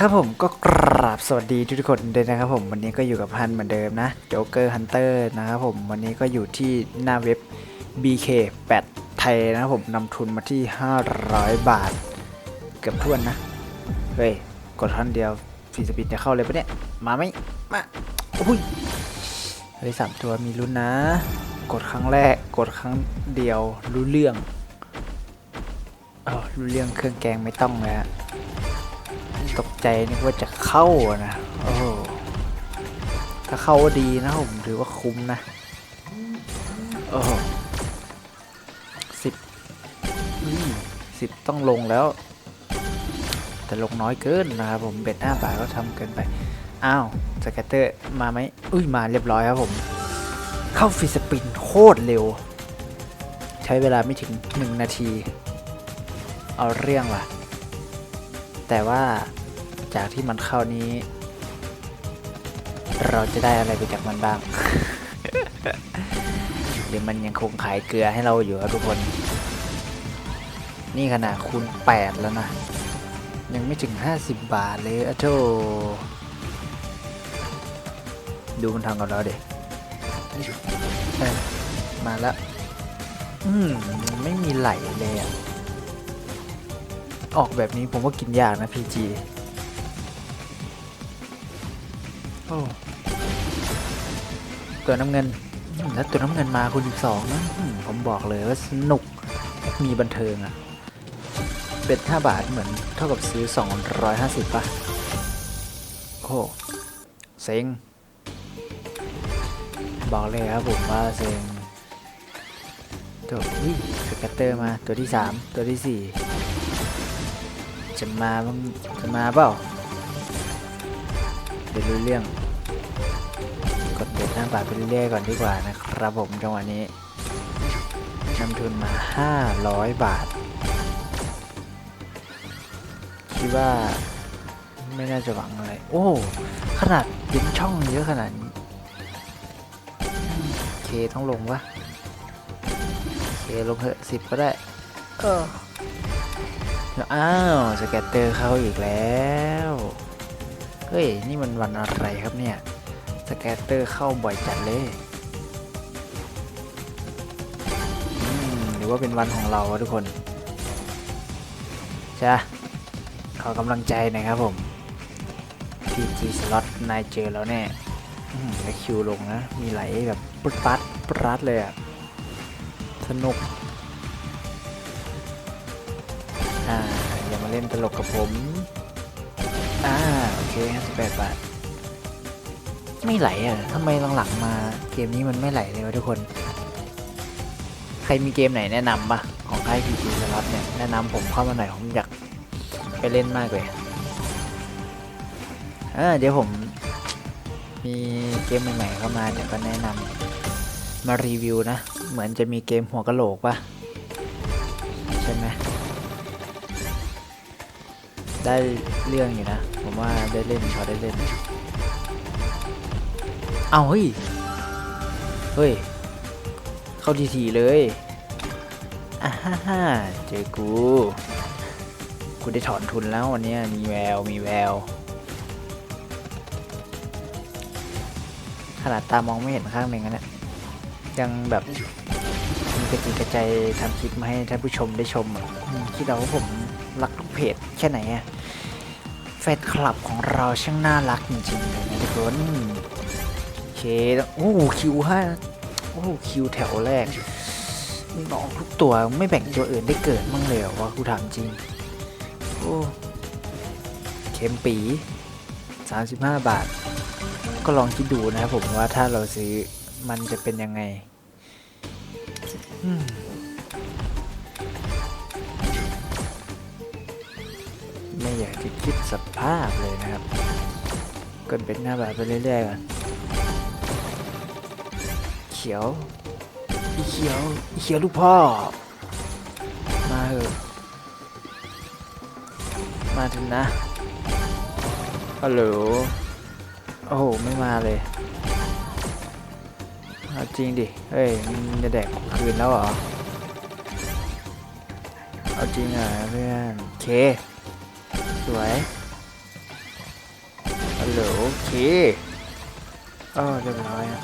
ครับผมก็กราบสวัสดีทุกคนด้วยนะครับผมวันนี้ก็อยู่กับฮันเหมือนเดิมนะโจ๊กเกอร์ฮันเตอร์นะครับผมวันนี้ก็อยู่ที่หน้าเว็บ BK 8 ไทยนะครับผมนำทุนมาที่ 500 บาท เกือบทวนนะ เฮ้ย กดครั้งเดียวฟีสปินจะเข้าเลยปะเนี่ย มาไหมมาอุ้ยเฮ้ยสามตัวมีลุ้นนะ กดครั้งแรกกดครั้งเดียวรู้เรื่องเออรู้เรื่องเครื่องแกงไม่ต้องเลยฮะ ตกใจนึกว่าจะเข้านะโอ้ถ้าเข้าก็ดีนะผมถือว่าคุ้มนะโอ้สิบสิบต้องลงแล้ว แต่ลงน้อยเกินนะครับผมเบ็ดห้าบาทก็ทำเกินไป อ้าวสแกตเตอร์มาไหมอุ้ยมาเรียบร้อยครับผม เข้าฟรีสปินโคตรเร็ว ใช้เวลาไม่ถึง 1 นาที เอาเรื่องว่ะ แต่ว่า จากที่มันเข้านี้ เราจะได้อะไรไปจากมันบ้าง หรือมันยังคงขายเกลือให้เราอยู่ครับทุกคน นี่ขนาดคูณ 8 แล้วนะ ยังไม่ถึง 50 บาทเลยอะโธดูมันทำกับเราเด็มาแล้ว อืม ไม่มีไหลเลยอะออกแบบนี้ผมว่ากินยากนะ PG โอ้ตัวน้ำเงินแล้วตัวน้ำเงินมาคุณอีกสองนะผมบอกเลยว่าสนุกมีบันเทิงอะเบ็ด5บาทเหมือนเท่ากับซื้อ 250ป่ะโอ้เซ็งบอกเลยครับผมว่าเซ็งตัวอุ้ยสแกตเตอร์มาตัวที่ 3 ตัวที่ 4 จะมาบ้างจะมาเปล่า เดี๋ยวรู้เรื่อง กดเด็ดหน้าบาทไปเรื่อยๆก่อนดีกว่านะครับผมจังหวะนี้นำทุนมา 500 บาท คิดว่าไม่น่าจะหวังอะไร โอ้ ขนาดยิงช่องเยอะขนาดนี้โอเคต้องลงวะโอเคลงเถอะสิบก็ได้ เออแล้วอ้าว สแกตเตอร์เข้าอีกแล้ว เฮ้ย นี่มันวันอะไรครับเนี่ย สแกตเตอร์เข้าบ่อยจัดเลยหรือว่าเป็นวันของเราทุกคนจ้ะขอกำลังใจหน่อยครับผม PG Slot นายเจอแล้วแน่อืมแล้วคิวลงนะ มีไหลแบบปุ๊ดปัดปุ๊ดปัดเลยอะสนุก อ่า อย่ามาเล่นตลกกับผม อ่าโอเค58บาท ไม่ไหลอะทำไมหลังๆมาเกมนี้มันไม่ไหลเลยวะทุกคน ใครมีเกมไหนแนะนำปะของค่ายพีจีสล็อตเนี่ยแนะนำผมเข้ามาหน่อยผมอยากไปเล่นมากเลยอ่าเดี๋ยวผมมีเกมใหม่ๆเข้ามาเดี๋ยวก็แนะนำมารีวิวนะ เหมือนจะมีเกมหัวกะโหลกปะใช่ไหม ได้เรื่องอยู่นะ ผมว่าได้เล่นพอได้เล่น เอาเฮ้ย เฮ้ย เข้าทีทีเลยอ่าฮ่าฮ่าเจอกู กูได้ถอนทุนแล้ววันนี้มีแวว มีแวว ขนาดตามองไม่เห็นข้างหนึ่งนะเนี่ยยังแบบมีกระจิกกระใจทำคลิปมาให้ท่านผู้ชมได้ชมอะอืมคิดเอาว่าผม รักทุกเพจแค่ไหนอะแฟนคลับของเราช่างน่ารักจริงๆเลยนะทุกคนโอเคโอ้คิวห้าโอ้คิวแถวแรกมึงออกทุกตัวไม่แบ่งตัวอื่นได้เกิดมั่งเลยวะกูถามจริงโอ้เข็มปี 35 บาท ก็ลองคิดดูนะครับผมว่าถ้าเราซื้อมันจะเป็นยังไง อืม ไม่อยากจะคิดสภาพเลยนะครับกดเป็นหน้าบาทไปเรื่อยๆก่อนเขียวอีเขียวอีเขียวลูกพ่อ มาเถอะมาถึงนะฮัลโหลโอ้โหไม่มาเลยจริงดิ เฮ้ยมันจะแดกคืนแล้วเหรอ เอาจริงอะเพื่อนเค สวยฮัลโหลโอเคเออเรียบร้อยฮะ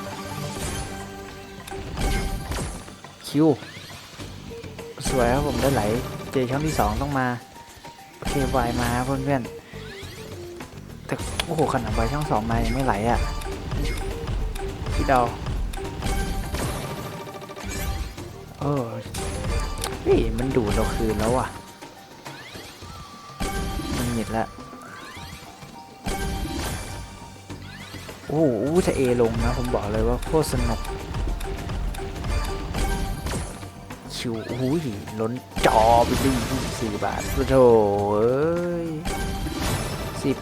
คิว สวยครับผมได้ไหล เจช่องที่สองต้องมาเควายมาเพื่อนๆแต่โอ้โหขนาดวายช่องสองมายังไม่ไหลอะพี่เดาเออเฮ้ยมันดูดเราคืนแล้วอะ นิดละโอ้โหจะเอลงนะ ผมบอกเลยว่าโคตรสนุกชิวโอ้ยล้นจอไปดิสี่บาทโอ้โถเอ้ยสิบ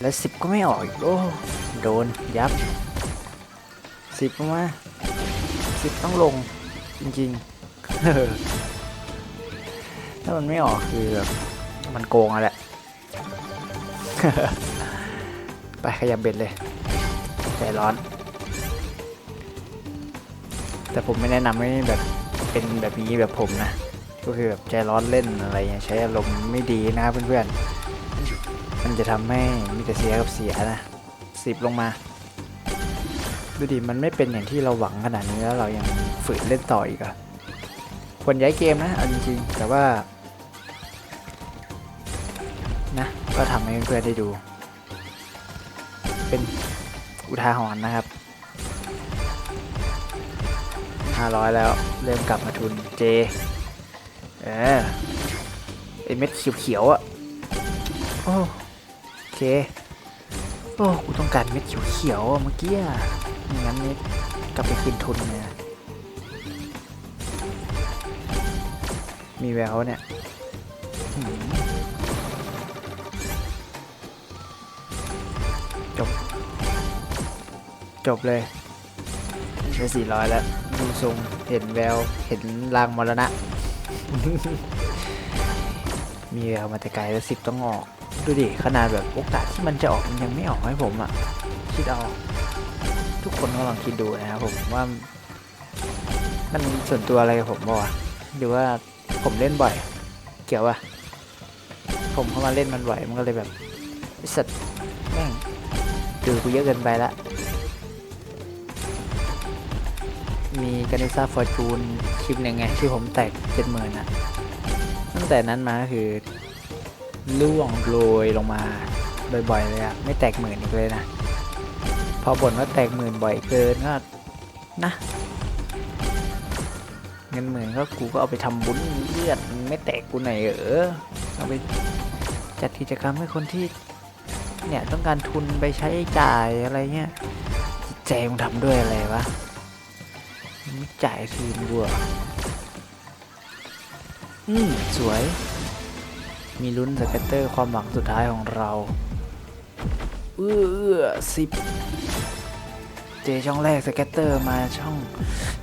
และสิบก็ไม่ออกอีกโอ้โดนยับสิบมาสิบต้องลงจริงๆถ้ามันไม่ออกคือแบบ มันโกงอะแหละ ไปขยับเบ็ดเลย ใจร้อน แต่ผมไม่แนะนำให้แบบเป็นแบบนี้แบบผมนะ ก็คือแบบใจร้อนเล่นอะไรเงี้ยใช้อารมณ์ไม่ดีนะครับเพื่อนๆ มันจะทำให้มีแต่เสียกับเสียนะสิบลงมาดูดิมันไม่เป็นอย่างที่เราหวังขนาดนี้แล้วเรายังฝืนเล่นต่ออีกอะควรย้ายเกมนะเอาจริงๆ แต่ว่า นะ ก็ทำให้เพื่อนๆได้ดู เป็นอุทาหรณ์นะครับ 500 แล้วเริ่มกลับมาทุนเจ เออไอเม็ดเขียวๆอะ โอ้โอเคโอ้กูต้องการเม็ดเขียวๆเมื่อกี้อะไม่งั้นนี่กลับไปคืนทุนเนี่ยมีแววเนี่ย จบเลยได้สี่ร้อยแล้ว ดูทรงเห็นแวว เห็นลางมรณะ มีแววมาแต่ไกลแล้วสิบต้องออก ดูดิ ขนาดแบบโอกาสที่มันจะออกมันยังไม่ออกให้ผมอะ คิดเอา ทุกคนก็ลองคิดดูนะครับผมว่า มันส่วนตัวอะไรกับผมบ่าวะหรือว่าผมเล่นบ่อย เกี่ยววะผมเข้ามาเล่นมันบ่อยมันก็เลยแบบไอ้สัตว์แม่งดูกูเยอะเกินไปละ มีกานิซ่าฟอร์จูนคลิปหนึ่งไงที่ผมแตกเจ็ดหมื่นอะตั้งแต่นั้นมาคือล่วงโรยลงมาบ่อยๆเลยอะไม่แตกหมื่นอีกเลยนะ พอบ่นว่าแตกหมื่นบ่อยเกินก็นะเงินหมื่นก็กูก็เอาไปทำบุญเลือดไม่แตกกูไหนเออเอาไปจัดกิจกรรมให้คนที่เนี่ยต้องการทุนไปใช้จ่ายอะไรเงี้ยจิตใจมึงทำด้วยอะไรวะ จ่ายคืนวัวอืมสวย มีลุ้นสเก็ตเตอร์ความหวังสุดท้ายของเรา เอื้อเอื้อสิบเจช่องแรกสเก็ตเตอร์มาช่อง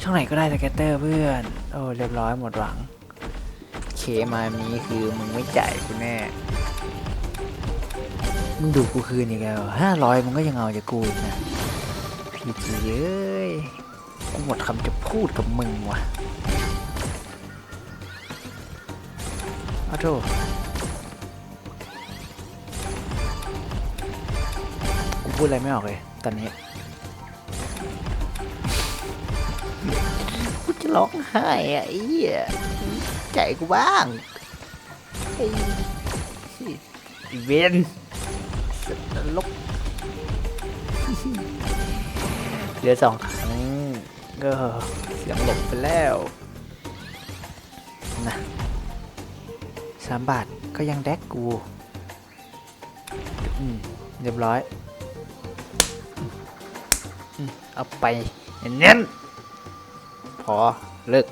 ช่องไหนก็ได้สเก็ตเตอร์เพื่อน โอ้เรียบร้อยหมดหวัง เคมามีคือมึงไม่จ่ายกูแน่ มึงดูกูคืนอีกแล้วห้าร้อยมึงก็ยังเอาจากกูอีกนะพีจีเอ้ย กูหมดคำจะพูดกับมึงว่ะอ้าวโธ่กูพูดอะไรไม่ออกเลยตอนนี้ กูจะร้องไห้อะไอ้เหี้ยใจกูบ้างไอ้เวนสตว์นรกเหลือสอง ก็เสียงหลบไปแล้วนะสามบาทก็ยังแดกกูอืมเรียบร้อยอเอาไปเน้นพอเลิก